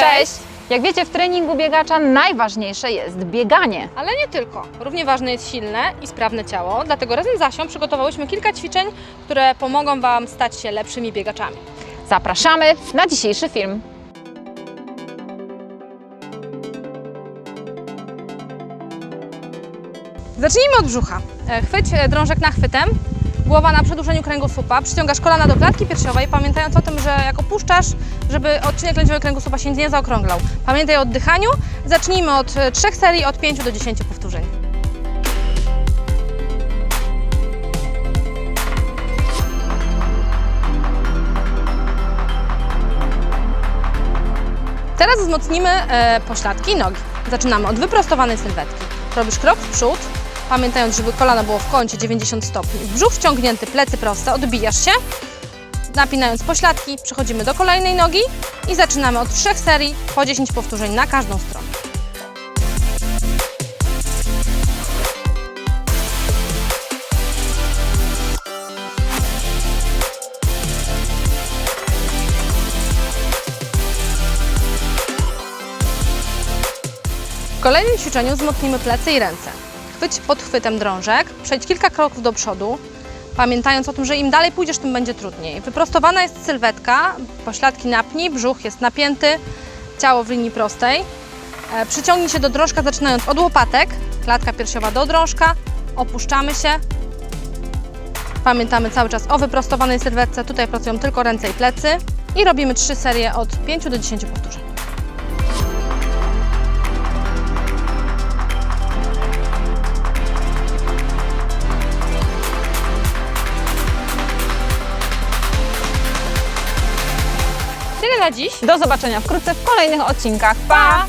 Cześć! Jak wiecie, w treningu biegacza najważniejsze jest bieganie. Ale nie tylko. Równie ważne jest silne i sprawne ciało, dlatego razem z Asią przygotowałyśmy kilka ćwiczeń, które pomogą Wam stać się lepszymi biegaczami. Zapraszamy na dzisiejszy film. Zacznijmy od brzucha. E, Chwyć e, drążek nachwytem, głowa na przedłużeniu kręgosłupa, przyciągasz kolana do klatki piersiowej, pamiętając o tym, że jak opuszczasz, żeby odcinek lędźwiowy kręgosłupa się nie zaokrąglał. Pamiętaj o oddychaniu. Zacznijmy od e, trzech serii, od 5 do 10 powtórzeń. Teraz wzmocnimy e, pośladki i nogi. Zaczynamy od wyprostowanej sylwetki. Robisz krok w przód, pamiętając, żeby kolano było w kącie 90 stopni. Brzuch wciągnięty, plecy proste, odbijasz się. Napinając pośladki, przechodzimy do kolejnej nogi i zaczynamy od trzech serii po 10 powtórzeń na każdą stronę. W kolejnym ćwiczeniu wzmocnimy plecy i ręce. Chwyć pod drążek, przejdź kilka kroków do przodu, pamiętając o tym, że im dalej pójdziesz, tym będzie trudniej. Wyprostowana jest sylwetka, pośladki napnij, brzuch jest napięty, ciało w linii prostej. E, Przyciągnij się do drążka zaczynając od łopatek, klatka piersiowa do drążka, opuszczamy się. Pamiętamy cały czas o wyprostowanej sylwetce, tutaj pracują tylko ręce i plecy i robimy trzy serie od 5 do 10 powtórzeń. Tyle dziś. Do zobaczenia wkrótce w kolejnych odcinkach. Pa!